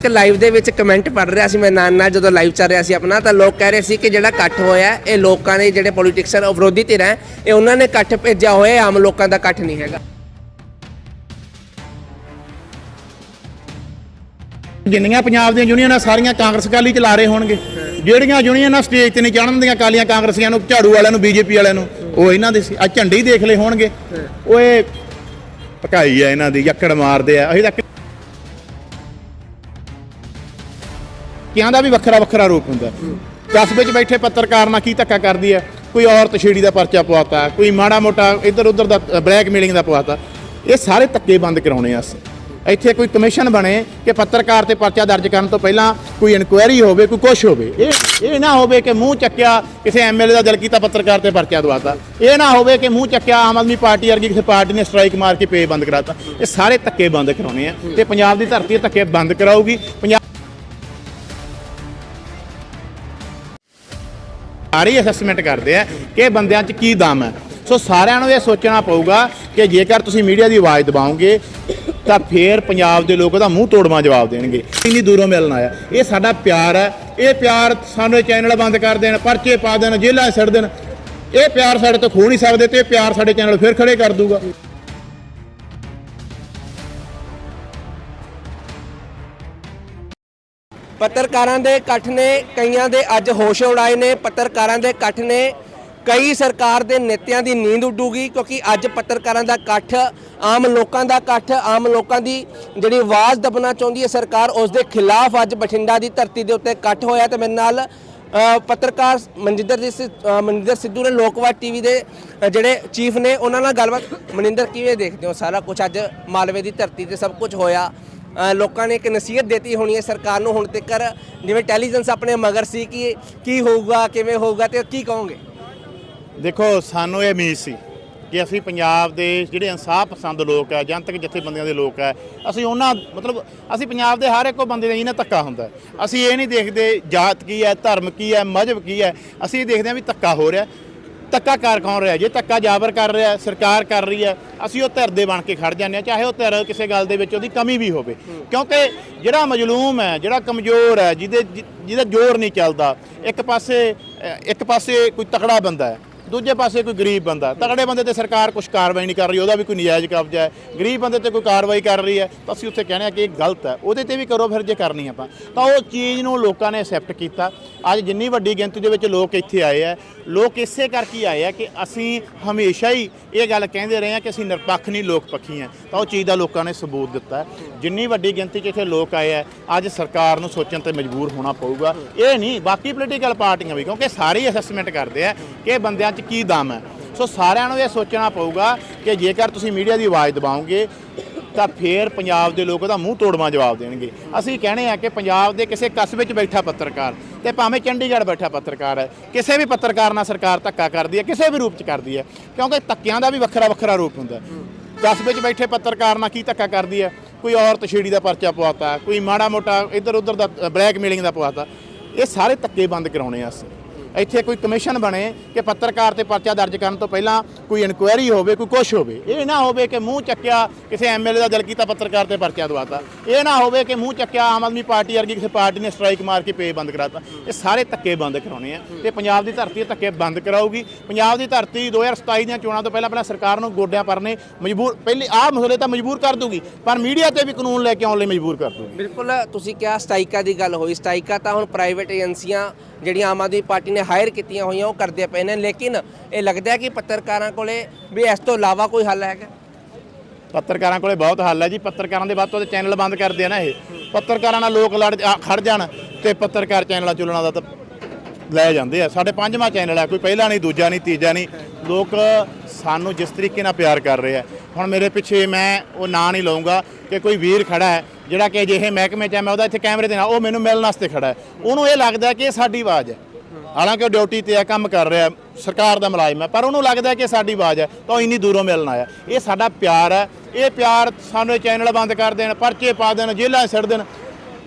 ਇੱਕ ਲਾਈਵ ਦੇ ਵਿੱਚ ਕਮੈਂਟ ਪੜ ਰਿਹਾ ਸੀ ਮੈਂ ਨਾਲ ਨਾਲ ਜਦੋਂ ਲਾਈਵ ਚੱਲ ਰਿਹਾ ਸੀ ਆਪਣਾ, ਤਾਂ ਲੋਕ ਕਹਿ ਰਹੇ ਸੀ ਕਿ ਜਿਹੜਾ ਇਕੱਠ ਹੋਇਆ, ਇਹ ਲੋਕਾਂ ਨੇ ਜਿਹੜੇ ਪੋਲੀਟਿਕਸਰ ਵਿਰੋਧੀ ਧਿਰ ਹੈ, ਇਹ ਉਹਨਾਂ ਨੇ ਇਕੱਠ ਭੇਜਿਆ ਹੋਇਆ, ਇਹ ਆਮ ਲੋਕਾਂ ਦਾ ਇਕੱਠ ਨਹੀਂ ਹੈਗਾ। ਜਿੰਨੀਆਂ ਪੰਜਾਬ ਦੀਆਂ ਯੂਨੀਅਨਾਂ ਸਾਰੀਆਂ ਕਾਂਗਰਸ ਕਾਲੀ ਚਲਾ ਰਹੇ ਹੋਣਗੇ, ਜਿਹੜੀਆਂ ਯੂਨੀਅਨਾਂ ਸਟੇਜ ਤੇ ਨਹੀਂ ਚੜ੍ਹਨ ਦਿੰਦੀਆਂ ਕਾਲੀਆਂ ਕਾਂਗਰਸੀਆਂ ਨੂੰ, ਝਾੜੂ ਵਾਲਿਆਂ ਨੂੰ, ਬੀਜੇਪੀ ਵਾਲਿਆਂ ਨੂੰ, ਉਹ ਇਹਨਾਂ ਦੇ ਸੀ। ਅੱਜ ਝੰਡੇ ਹੀ ਦੇਖ ਲਏ ਹੋਣਗੇ। ਓਏ ਪਕਾਈ ਆ ਇਹਨਾਂ ਦੀ ਯੱਕੜ ਮਾਰਦੇ ਆ ਅਸੀਂ ਤਾਂ ਕਿਆਂ ਦਾ ਵੀ ਵੱਖਰਾ ਵੱਖਰਾ ਰੂਪ ਹੁੰਦਾ। ਕਸਬੇ 'ਚ ਬੈਠੇ ਪੱਤਰਕਾਰ ਨਾਲ ਕੀ ਧੱਕਾ ਕਰਦੀ ਹੈ? ਕੋਈ ਔਰਤ ਛੇੜੀ ਦਾ ਪਰਚਾ ਪਵਾਤਾ, ਕੋਈ ਮਾੜਾ ਮੋਟਾ ਇੱਧਰ ਉੱਧਰ ਦਾ ਬਲੈਕਮੇਲਿੰਗ ਦਾ ਪਵਾਤਾ। ਇਹ ਸਾਰੇ ਧੱਕੇ ਬੰਦ ਕਰਾਉਣੇ ਆ ਅਸੀਂ। ਇੱਥੇ ਕੋਈ ਕਮਿਸ਼ਨ ਬਣੇ ਕਿ ਪੱਤਰਕਾਰ ਤੇ ਪਰਚਾ ਦਰਜ ਕਰਨ ਤੋਂ ਪਹਿਲਾਂ ਕੋਈ ਇਨਕੁਆਇਰੀ ਹੋਵੇ, ਕੋਈ ਕੁਛ ਹੋਵੇ। ਇਹ ਇਹ ਨਾ ਹੋਵੇ ਕਿ ਮੂੰਹ ਚੱਕਿਆ ਕਿਸੇ ਐਮਐਲਏ ਦਾ ਦਿਲ ਕੀਤਾ ਪੱਤਰਕਾਰ ਤੇ ਪਰਚਾ ਦਵਾਤਾ। ਇਹ ਨਾ ਹੋਵੇ ਕਿ ਮੂੰਹ ਚੱਕਿਆ ਆਮ ਆਦਮੀ ਪਾਰਟੀ ਵਰਗੀ ਕਿਸੇ ਪਾਰਟੀ ਨੇ ਸਟ੍ਰਾਈਕ ਮਾਰ ਕੇ ਪੇ ਬੰਦ ਕਰਾਤਾ। ਇਹ ਸਾਰੇ ਧੱਕੇ ਬੰਦ ਕਰਾਉਣੇ ਆ ਤੇ ਪੰਜਾਬ ਦੀ ਧਰਤੀ ਇਹ ਧੱਕੇ ਬੰਦ ਕਰਾਊਗੀ। ਸਾਰੇ ਅਸੈਸਮੈਂਟ ਕਰਦੇ ਆ ਕਿ ਬੰਦਿਆਂ 'ਚ ਕੀ ਦਮ ਹੈ। ਸੋ ਸਾਰਿਆਂ ਨੂੰ ਇਹ ਸੋਚਣਾ ਪਊਗਾ ਕਿ ਜੇਕਰ ਤੁਸੀਂ ਮੀਡੀਆ ਦੀ ਆਵਾਜ਼ ਦਬਾਓਗੇ, ਤਾਂ ਫੇਰ ਪੰਜਾਬ ਦੇ ਲੋਕ ਉਹਦਾ ਮੂੰਹ ਤੋੜਵਾ ਜਵਾਬ ਦੇਣਗੇ। ਇੰਨੀ ਦੂਰੋਂ ਮਿਲਣ ਆਇਆ। ਇਹ ਸਾਡਾ ਪਿਆਰ ਹੈ। ਇਹ ਪਿਆਰ ਸਾਨੂੰ ਚੈਨਲ ਬੰਦ ਕਰ ਦੇਣ, ਪਰਚੇ ਪਾ ਦੇਣ, ਜੇਲ੍ਹਾਂ 'ਚ ਛੱਡ ਦੇਣ। ਇਹ ਪਿਆਰ ਸਾਡੇ ਤੋਂ ਖੋ ਨਹੀਂ ਸਕਦੇ ਤੇ ਇਹ ਪਿਆਰ ਸਾਡੇ ਚੈਨਲ ਫਿਰ ਖੜੇ ਕਰ ਦੂਗਾ। ਪੱਤਰਕਾਰਾਂ ਦੇ ਇਕੱਠ ਨੇ, ਕਈਆਂ ਦੇ ਅੱਜ ਹੋਸ਼ ਉਡਾਏ ਨੇ, ਪੱਤਰਕਾਰਾਂ ਦੇ ਇਕੱਠ ਨੇ, ਕਈ ਸਰਕਾਰ ਦੇ ਨੇਤਿਆਂ ਦੀ ਨੀਂਦ ਉੱਡੂਗੀ, ਕਿਉਂਕਿ ਅੱਜ ਪੱਤਰਕਾਰਾਂ ਦਾ ਇਕੱਠ, ਆਮ ਲੋਕਾਂ ਦਾ ਇਕੱਠ, ਆਮ ਲੋਕਾਂ ਦੀ ਜਿਹੜੀ ਆਵਾਜ਼ ਦਬਣਾ ਚਾਹੁੰਦੀ ਹੈ ਸਰਕਾਰ, ਉਸ ਦੇ ਖਿਲਾਫ ਅੱਜ ਬਠਿੰਡਾ ਦੀ ਧਰਤੀ ਦੇ ਉੱਤੇ ਇਕੱਠ ਹੋਇਆ ਤੇ ਮੇਰੇ ਨਾਲ ਪੱਤਰਕਾਰ ਮਨਜਿੰਦਰ ਜੀ ਸਿ- ਮਨਿੰਦਰ ਸਿੱਧੂ ਨੇ, ਲੋਕਵਾਦ ਟੀਵੀ ਦੇ ਜਿਹੜੇ ਚੀਫ ਨੇ, ਉਹਨਾਂ ਨਾਲ ਗੱਲਬਾਤ। ਮਨਿੰਦਰ, ਕਿਵੇਂ ਦੇਖਦੇ ਹੋ? ਸਾਰਾ ਕੁਝ ਅੱਜ ਮਾਲਵੇ ਦੀ ਧਰਤੀ ਤੇ ਸਭ ਕੁਝ ਹੋਇਆ। ਲੋਕਾਂ ਨੇ ਇੱਕ ਨਸੀਹਤ ਦਿੱਤੀ ਹੋਣੀ ਹੈ ਸਰਕਾਰ ਨੂੰ ਹੁਣ ਤੱਕ ਜਿਵੇਂ ਇੰਟੈਲੀਜੈਂਸ ਆਪਣੇ ਮਗਰ ਸੀ ਕਿ ਕੀ ਹੋਊਗਾ, ਕਿਵੇਂ ਹੋਊਗਾ ਤੇ ਕੀ ਕਹੋਗੇ? ਦੇਖੋ, ਸਾਨੂੰ ਇਹ ਉਮੀਦ ਸੀ ਕਿ ਅਸੀਂ ਪੰਜਾਬ ਦੇ ਜਿਹੜੇ ਇਨਸਾਫ ਪਸੰਦ ਲੋਕ ਆ ਜਨਤਕ ਜਥੇਬੰਦੀਆਂ ਦੇ ਲੋਕ ਆ ਅਸੀਂ ਉਹਨਾਂ, ਮਤਲਬ ਅਸੀਂ ਪੰਜਾਬ ਦੇ ਹਰ ਇੱਕੋ ਬੰਦੇ ਦਾ ਜਿਹਨਾਂ ਧੱਕਾ ਹੁੰਦਾ ਅਸੀਂ ਇਹ ਨਹੀਂ ਦੇਖਦੇ ਜਾਤ ਕੀ ਹੈ, ਧਰਮ ਕੀ ਹੈ, ਮਜ਼ਹਬ ਕੀ ਹੈ, ਅਸੀਂ ਇਹ ਦੇਖਦੇ ਹਾਂ ਵੀ ਧੱਕਾ ਹੋ ਰਿਹਾ ਧੱਕਾ ਕਰ ਕੌਣ ਰਿਹਾ? ਜੇ ਧੱਕਾ ਜਾਬਰ ਕਰ ਰਿਹਾ, ਸਰਕਾਰ ਕਰ ਰਹੀ ਹੈ, ਅਸੀਂ ਉਹ ਧਿਰ ਦੇ ਬਣ ਕੇ ਖੜ ਜਾਂਦੇ ਹਾਂ, ਚਾਹੇ ਉਹ ਧਿਰ ਕਿਸੇ ਗੱਲ ਦੇ ਵਿੱਚ ਉਹਦੀ ਕਮੀ ਵੀ ਹੋਵੇ। ਕਿਉਂਕਿ ਜਿਹੜਾ ਮਜਲੂਮ ਹੈ, ਜਿਹੜਾ ਕਮਜ਼ੋਰ ਹੈ, ਜਿਹਦੇ ਜਿ- ਜਿਹਦਾ ਜ਼ੋਰ ਨਹੀਂ ਚੱਲਦਾ, ਇੱਕ ਪਾਸੇ ਇੱਕ ਪਾਸੇ ਕੋਈ ਤਕੜਾ ਬੰਦਾ ਹੈ ਦੂਜੇ ਪਾਸੇ ਕੋਈ ਗਰੀਬ ਬੰਦਾ ਤਗੜੇ ਬੰਦੇ ਤੇ ਸਰਕਾਰ ਕੁਝ ਕਾਰਵਾਈ ਨਹੀਂ ਕਰ ਰਹੀ, ਉਹਦਾ ਵੀ ਕੋਈ ਨਜਾਇਜ਼ ਕਬਜ਼ਾ ਹੈ। ਗਰੀਬ ਬੰਦੇ ਤੇ ਕੋਈ ਕਾਰਵਾਈ ਕਰ ਰਹੀ ਹੈ, ਤਾਂ ਅਸੀਂ ਉੱਥੇ ਕਹਿੰਦੇ ਆ ਕਿ ਇਹ ਗਲਤ ਹੈ। ਉਹਦੇ ਤੇ ਵੀ ਕਰੋ ਫਿਰ ਜੇ ਕਰਨੀ ਆਪਾਂ। ਤਾਂ ਉਹ ਚੀਜ਼ ਨੂੰ ਲੋਕਾਂ ਨੇ ਐਕਸੈਪਟ ਕੀਤਾ। ਅੱਜ ਜਿੰਨੀ ਵੱਡੀ ਗਿਣਤੀ ਦੇ ਵਿੱਚ ਲੋਕ ਇੱਥੇ ਆਏ ਆ, ਲੋਕ ਇਸੇ ਕਰਕੇ ਆਏ ਆ ਕਿ ਅਸੀਂ ਹਮੇਸ਼ਾ ਹੀ ਇਹ ਗੱਲ ਕਹਿੰਦੇ ਰਹੇ ਆ ਕਿ ਅਸੀਂ ਨਿਰਪੱਖ ਨਹੀਂ ਲੋਕ ਪੱਖੀ ਆ। ਤਾਂ ਉਹ ਚੀਜ਼ ਦਾ ਲੋਕਾਂ ਨੇ ਸਬੂਤ ਦਿੱਤਾ ਜਿੰਨੀ ਵੱਡੀ ਗਿਣਤੀ 'ਚ ਇੱਥੇ ਲੋਕ ਆਏ ਆ ਅੱਜ ਸਰਕਾਰ ਨੂੰ ਸੋਚਣ ਤੇ ਮਜਬੂਰ ਹੋਣਾ ਪਊਗਾ। ਇਹ ਨਹੀਂ, ਬਾਕੀ ਪੋਲੀਟੀਕਲ ਪਾਰਟੀਆਂ ਵੀ, ਕਿਉਂਕਿ ਸਾਰੇ ਅਸੈਸਮੈਂਟ ਕਰਦੇ ਆ ਕਿ ਬੰਦਿਆਂ 'ਚ ਕੀ ਦਮ ਹੈ। ਸੋ ਸਾਰਿਆਂ ਨੂੰ ਇਹ ਸੋਚਣਾ ਪਊਗਾ ਕਿ ਜੇਕਰ ਤੁਸੀਂ ਮੀਡੀਆ ਦੀ ਆਵਾਜ਼ ਦਬਾਓਗੇ, ਤਾਂ ਫੇਰ ਪੰਜਾਬ ਦੇ ਲੋਕ ਉਹਦਾ ਮੂੰਹ ਤੋੜਵਾ ਜਵਾਬ ਦੇਣਗੇ। ਅਸੀਂ ਕਹਿੰਦੇ ਆ ਕਿ ਪੰਜਾਬ ਦੇ ਕਿਸੇ ਕਸਬੇ 'ਚ ਬੈਠਾ ਪੱਤਰਕਾਰ ਤੇ ਭਾਵੇਂ ਚੰਡੀਗੜ੍ਹ ਬੈਠਾ ਪੱਤਰਕਾਰ ਹੈ, ਕਿਸੇ ਵੀ ਪੱਤਰਕਾਰ ਨਾਲ ਸਰਕਾਰ ਧੱਕਾ ਕਰਦੀ ਹੈ, ਕਿਸੇ ਵੀ ਰੂਪ 'ਚ ਕਰਦੀ ਹੈ, ਕਿਉਂਕਿ ਧੱਕਿਆਂ ਦਾ ਵੀ ਵੱਖਰਾ ਵੱਖਰਾ ਰੂਪ ਹੁੰਦਾ ਹੈ। ਵਿੱਚ ਬੈਠੇ ਪੱਤਰਕਾਰ ਨਾਲ ਕੀ ਧੱਕਾ ਕਰਦੀ ਹੈ ਕੋਈ ਔਰਤ ਛੇੜੀ ਦਾ ਪਰਚਾ ਪਵਾਤਾ, ਕੋਈ ਮਾੜਾ ਮੋਟਾ ਇੱਧਰ ਉੱਧਰ ਦਾ ਬਲੈਕਮੇਲਿੰਗ ਦਾ ਪਵਾਤਾ ਇਹ ਸਾਰੇ ਧੱਕੇ ਬੰਦ ਕਰਾਉਣੇ ਆ ਅਸੀਂ ਇੱਥੇ ਕੋਈ ਕਮਿਸ਼ਨ ਬਣੇ ਕਿ ਪੱਤਰਕਾਰ ਤੇ ਪਰਚਾ ਦਰਜ ਕਰਨ ਤੋਂ ਪਹਿਲਾਂ ਕੋਈ ਇਨਕੁਆਇਰੀ ਹੋਵੇ, ਕੋਈ ਕੁਛ ਹੋਵੇ। ਇਹ ਨਾ ਹੋਵੇ ਕਿ ਮੂੰਹ ਚੱਕਿਆ ਕਿਸੇ ਐਮਐਲਏ ਦਾ ਦਿਲ ਕੀਤਾ ਪੱਤਰਕਾਰ ਤੇ ਪਰਚਾ ਦਵਾਤਾ। ਇਹ ਨਾ ਹੋਵੇ ਕਿ ਮੂੰਹ ਚੱਕਿਆ ਆਮ ਆਦਮੀ ਪਾਰਟੀ ਵਰਗੀ ਕਿਸੇ ਪਾਰਟੀ ਨੇ ਸਟ੍ਰਾਈਕ ਮਾਰ ਕੇ ਪੇ ਬੰਦ ਕਰਾਤਾ। ਇਹ ਸਾਰੇ ਧੱਕੇ ਬੰਦ ਕਰਾਉਣੇ ਆ ਤੇ ਪੰਜਾਬ ਦੀ ਧਰਤੀ ਇਹ ਧੱਕੇ ਬੰਦ ਕਰਾਊਗੀ। ਪੰਜਾਬ ਦੀ ਧਰਤੀ 2027 ਦੀਆਂ ਚੋਣਾਂ ਤੋਂ ਪਹਿਲਾਂ ਪਹਿਲਾਂ ਸਰਕਾਰ ਨੂੰ ਗੋਡਿਆਂ ਪਰਨੇ ਮਜਬੂਰ ਪਹਿਲੇ ਆਹ ਮਸਲੇ ਤਾਂ ਮਜਬੂਰ ਕਰ ਦੂਗੀ ਪਰ ਮੀਡੀਆ ਤੇ ਵੀ ਕਾਨੂੰਨ ਲੈ ਕੇ ਆਉਣ ਲਈ ਮਜਬੂਰ ਕਰ ਦੂਗੀ ਬਿਲਕੁਲ, ਤੁਸੀਂ ਕਿਹਾ ਸਟਾਈਕਾ ਦੀ ਗੱਲ ਹੋਈ। ਸਟਾਈਕਾ ਤਾਂ ਹੁਣ ਪ੍ਰਾਈਵੇਟ ਏਜੰਸੀਆਂ, ਜਿਹੜੀਆਂ ਆਮ ਆਦਮੀ ਪਾਰਟੀ ਨੇ ਹਾਇਰ ਕੀਤੀਆਂ ਹੋਈਆਂ ਉਹ ਕਰਦੇ ਪਏ ਨੇ। ਲੇਕਿਨ ਇਹ ਲੱਗਦਾ ਕਿ ਪੱਤਰਕਾਰਾਂ ਕੋਲੇ ਵੀ ਇਸ ਤੋਂ ਇਲਾਵਾ ਕੋਈ ਹੱਲ ਹੈਗਾ। ਪੱਤਰਕਾਰਾਂ ਕੋਲੇ ਬਹੁਤ ਹੱਲ ਹੈ ਜੀ। ਪੱਤਰਕਾਰਾਂ ਦੇ ਵੱਧ ਤੋਂ ਚੈਨਲ ਬੰਦ ਕਰਦੇ ਆ ਨਾ ਇਹ। ਪੱਤਰਕਾਰਾਂ ਨਾਲ ਲੋਕ ਲੜ ਆ, ਖੜ ਜਾਣ ਤੇ ਪੱਤਰਕਾਰ ਚੈਨਲਾਂ ਚੁਲਣਾ ਦਾ ਤਾਂ ਲੈ ਜਾਂਦੇ ਆ। ਸਾਡੇ ਪੰਜਵਾਂ ਚੈਨਲ ਹੈ ਕੋਈ ਪਹਿਲਾ ਨਹੀਂ ਦੂਜਾ ਨਹੀਂ ਤੀਜਾ ਨਹੀਂ। ਲੋਕ ਸਾਨੂੰ ਜਿਸ ਤਰੀਕੇ ਨਾਲ ਪਿਆਰ ਕਰ ਰਹੇ ਆ। ਹੁਣ ਮੇਰੇ ਪਿੱਛੇ ਮੈਂ ਉਹ ਨਾਂ ਨਹੀਂ ਲਵਾਂਗਾ ਕਿ ਕੋਈ ਵੀਰ ਖੜਾ ਹੈ ਜਿਹੜਾ ਕਿ ਅਜਿਹੇ ਮਹਿਕਮੇ 'ਚ ਹੈ ਮੈਂ ਉਹਦਾ ਇੱਥੇ ਕੈਮਰੇ ਦੇ ਨਾਲ ਉਹ ਮੈਨੂੰ ਮਿਲਣ ਵਾਸਤੇ ਖੜਾ ਹੈ। ਉਹਨੂੰ ਇਹ ਲੱਗਦਾ ਕਿ ਇਹ ਸਾਡੀ ਆਵਾਜ਼ ਹੈ। ਹਾਲਾਂਕਿ ਉਹ ਡਿਊਟੀ ਤੇ ਆ, ਕੰਮ ਕਰ ਰਿਹਾ, ਸਰਕਾਰ ਦਾ ਮੁਲਾਜ਼ਮ ਹੈ, ਪਰ ਉਹਨੂੰ ਲੱਗਦਾ ਕਿ ਸਾਡੀ ਆਵਾਜ਼ ਹੈ, ਤਾਂ ਉਹ ਇੰਨੀ ਦੂਰੋਂ ਮਿਲਣ ਆਇਆ। ਇਹ ਸਾਡਾ ਪਿਆਰ ਹੈ, ਇਹ ਪਿਆਰ ਸਾਨੂੰ ਚੈਨਲ ਬੰਦ ਕਰ ਦੇਣ, ਪਰਚੇ ਪਾ ਦੇਣ, ਜੇਲ੍ਹਾਂ ਛੱਡ ਦੇਣ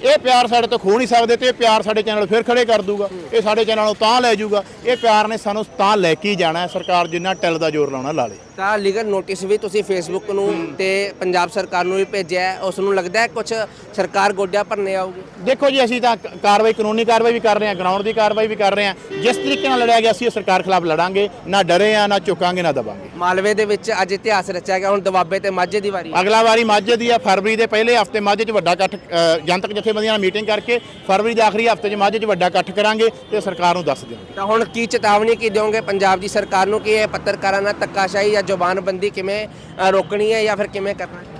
ਇਹ ਪਿਆਰ ਸਾਡੇ ਤੋਂ ਖੋ ਨਹੀਂ ਸਕਦੇ ਤੇ ਇਹ ਪਿਆਰ ਸਾਡੇ ਚੈਨਲ ਫਿਰ ਖੜੇ ਕਰ ਦੂਗਾ। ਇਹ ਸਾਡੇ ਚੈਨਲ ਨੂੰ ਤਾਂ ਲੈ ਜਾਊਗਾ ਇਹ ਪਿਆਰ ਨੇ ਸਾਨੂੰ ਤਾਂ ਲੈ ਕੇ ਹੀ ਜਾਣਾ ਸਰਕਾਰ ਜਿੰਨਾ ਟਿਲ ਦਾ ਜ਼ੋਰ ਲਾਉਣਾ ਲਾ ਲੇ। ਤਾਂ ਲੀਗਲ ਨੋਟਿਸ ਵੀ ਤੁਸੀਂ ਫੇਸਬੁੱਕ ਨੂੰ ਤੇ ਪੰਜਾਬ ਸਰਕਾਰ ਨੂੰ ਵੀ ਭੇਜਿਆ ਉਸ ਨੂੰ ਲੱਗਦਾ ਹੈ ਕੁਝ ਸਰਕਾਰ ਗੋਡਿਆਂ ਭਰਨੇ ਆਊਗੀ। ਦੇਖੋ ਜੀ ਅਸੀਂ ਤਾਂ ਕਾਰਵਾਈ ਕਾਨੂੰਨੀ ਕਾਰਵਾਈ ਵੀ ਕਰ ਰਹੇ ਹਾਂ ਗਰਾਊਂਡ ਦੀ ਕਾਰਵਾਈ ਵੀ ਕਰ ਰਹੇ ਹਾਂ। ਜਿਸ ਤਰੀਕੇ ਨਾਲ ਲੜਿਆ ਗਿਆ ਅਸੀਂ ਇਹ ਸਰਕਾਰ ਖਿਲਾਫ ਲੜਾਂਗੇ। ਨਾ ਡਰੇ ਆ ਨਾ ਝੁਕਾਂਗੇ ਨਾ ਦਬਾਂਗੇ। ਮਾਲਵੇ ਦੇ ਵਿੱਚ ਅੱਜ ਇਤਿਹਾਸ ਰਚਿਆ ਗਿਆ ਹੁਣ ਦਵਾਬੇ ਤੇ ਮਾਝੇ ਦੀ ਵਾਰੀ। ਅਗਲਾ ਵਾਰੀ ਮਾਝੇ ਦੀ ਆ ਫਰਵਰੀ ਦੇ ਪਹਿਲੇ ਹਫ਼ਤੇ ਮਾਝੇ 'ਚ ਵੱਡਾ ਇਕੱਠ ਅ, ਜਨਤਕ ਜਥੇਬੰਦੀਆਂ ਨਾਲ ਮੀਟਿੰਗ ਕਰਕੇ ਫਰਵਰੀ ਦੇ ਆਖਰੀ ਹਫ਼ਤੇ 'ਚ ਮਾਝੇ 'ਚ ਵੱਡਾ ਇਕੱਠ ਕਰਾਂਗੇ ਤੇ ਸਰਕਾਰ ਨੂੰ ਦੱਸ ਦਿਆਂਗੇ ਤਾਂ ਹੁਣ ਕੀ ਚੇਤਾਵਨੀ ਕੀ ਦਿਓਗੇ ਪੰਜਾਬ ਦੀ ਸਰਕਾਰ ਨੂੰ ਕਿ ਇਹ ਪੱਤਰਕਾਰਾਂ ਨਾਲ ਧੱਕਾਸ਼ਾਹੀ ਜਾਂ ਜ਼ੁਬਾਨਬੰਦੀ ਕਿਵੇਂ ਅ, ਰੋਕਣੀ ਹੈ ਜਾਂ ਫਿਰ ਕਿਵੇਂ ਕਰਨਾ ਹੈ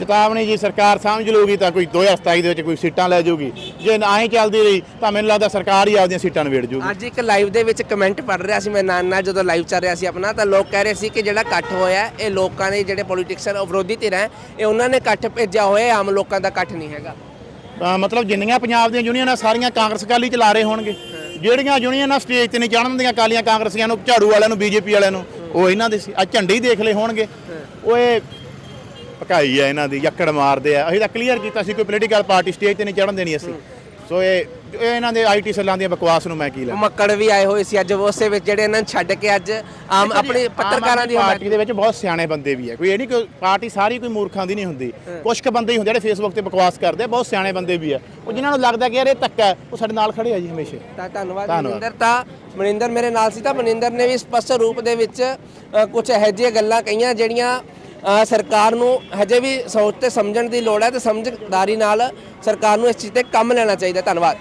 ਚੇਤਾਵਨੀ ਜੀ ਸਰਕਾਰ ਸਮਝ ਲਊਗੀ ਤਾਂ ਕੋਈ 2027 ਦੇ ਵਿੱਚ ਕੋਈ ਸੀਟਾਂ ਲੈ ਜਾਊਗੀ ਜੇ ਨਾ ਹੀ ਚੱਲਦੀ ਰਹੀ ਤਾਂ ਮੈਨੂੰ ਲੱਗਦਾ ਸਰਕਾਰ ਹੀ ਆਪਦੀਆਂ ਸੀਟਾਂ ਨਵੇੜ ਜਾਊਗੀ ਅੱਜ ਇੱਕ ਲਾਈਵ ਦੇ ਵਿੱਚ ਕਮੈਂਟ ਪੜ ਰਿਹਾ ਸੀ ਮੈਂ ਨਾਲ ਨਾਲ ਜਦੋਂ ਲਾਈਵ ਚੱਲ ਰਿਹਾ ਸੀ ਆਪਣਾ ਤਾਂ ਲੋਕ ਕਹਿ ਰਹੇ ਸੀ ਕਿ ਜਿਹੜਾ ਇਕੱਠ ਹੋਇਆ ਇਹ ਲੋਕਾਂ ਨੇ ਜਿਹੜੇ ਪੋਲੀਟਿਕਸਾਂ ਉਹ ਵਿਰੋਧੀ ਧਿਰ ਹੈ ਇਹ ਉਹਨਾਂ ਨੇ ਇਕੱਠ ਭੇਜਿਆ ਹੋਇਆ ਆਮ ਲੋਕਾਂ ਦਾ ਇਕੱਠ ਨਹੀਂ ਹੈਗਾ। ਅ, ਮਤਲਬ ਜਿੰਨੀਆਂ ਪੰਜਾਬ ਦੀਆਂ ਯੂਨੀਅਨਾਂ ਸਾਰੀਆਂ ਕਾਂਗਰਸ ਕਾਲੀ ਚਲਾ ਰਹੇ ਹੋਣਗੇ ਜਿਹੜੀਆਂ ਯੂਨੀਅਨਾਂ ਸਟੇਜ ਤੇ ਨਹੀਂ ਚੜ੍ਹਨ ਦੀਆਂ ਕਾਲੀਆਂ ਕਾਂਗਰਸੀਆਂ ਨੂੰ ਝਾੜੂ ਵਾਲਿਆਂ ਨੂੰ ਬੀਜੇਪੀ ਵਾਲਿਆਂ ਨੂੰ ਉਹ ਇਹਨਾਂ ਦੇ ਸੀ। ਆ ਝੰਡੇ ਹੀ ਦੇਖ ਲਏ ਹੋਣਗੇ। ਉਹ ਪਕਾਈ ਆ ਇਹਨਾਂ ਦੀ ਯੱਕੜ ਮਾਰਦੇ ਆ। ਅਸੀਂ ਤਾਂ ਕਲੀਅਰ ਕੀਤਾ ਸੀ ਕੋਈ ਪੋਲੀਟੀਕਲ ਪਾਰਟੀ ਸਟੇਜ ਤੇ ਨਹੀਂ ਚੜ੍ਹਨ ਦੇਣੀ ਅਸੀਂ। ਸੋ ਇਹ ਇਹ ਇਹਨਾਂ ਦੇ ਆਈਟੀ ਸੈੱਲਾਂ ਦੀਆਂ ਬਕਵਾਸ ਨੂੰ ਮੈਂ ਕੀ ਲੈ ਮੱਕੜ ਵੀ ਆਏ ਹੋਏ ਸੀ ਅੱਜ ਉਸੇ ਵਿੱਚ ਜਿਹੜੇ ਇਹਨਾਂ ਨੂੰ ਛੱਡ ਕੇ ਅੱਜ ਆਮ ਆਪਣੀ ਪੱਤਰਕਾਰਾਂ ਦੀ ਪਾਰਟੀ ਦੇ ਵਿੱਚ ਬਹੁਤ ਸਿਆਣੇ ਬੰਦੇ ਵੀ ਆ। ਕੋਈ ਇਹ ਨਹੀਂ ਕਿ ਪਾਰਟੀ ਸਾਰੀ ਕੋਈ ਮੂਰਖਾਂ ਦੀ ਨਹੀਂ ਹੁੰਦੀ। ਕੁਝ ਕੁ ਬੰਦੇ ਹੀ ਹੁੰਦੇ ਜਿਹੜੇ ਫੇਸਬੁੱਕ ਤੇ ਬਕਵਾਸ ਕਰਦੇ ਆ ਬਹੁਤ ਸਿਆਣੇ ਬੰਦੇ ਵੀ ਆ। ਉਹ ਜਿਨ੍ਹਾਂ ਨੂੰ ਲੱਗਦਾ ਕਿ ਯਾਰ ਇਹ ਧੱਕਾ ਹੈ, ਉਹ ਸਾਡੇ ਨਾਲ ਖੜੇ ਆ ਜੀ ਹਮੇਸ਼ਾ। ਤਾਂ ਧੰਨਵਾਦ। ਮਨਿੰਦਰ ਤਾਂ ਮਨਿੰਦਰ ਮੇਰੇ ਨਾਲ ਸੀ ਤਾਂ ਮਨਿੰਦਰ ਨੇ ਵੀ ਸਪਸ਼ਟ ਰੂਪ ਦੇ ਵਿੱਚ ਕੁਝ ਇਹੋ ਜਿਹੀਆਂ ਗੱਲਾਂ ਕਹੀਆਂ ਜਿਹੜੀਆਂ ਸਰਕਾਰ ਨੂੰ ਹਜੇ ਵੀ ਸੋਚ ਤੇ ਸਮਝਣ ਦੀ ਲੋੜ ਹੈ ਤੇ ਸਮਝਦਾਰੀ ਨਾਲ ਸਰਕਾਰ ਨੂੰ ਇਸ ਚੀਜ਼ ਤੇ ਕੰਮ ਲੈਣਾ ਚਾਹੀਦਾ ਧੰਨਵਾਦ।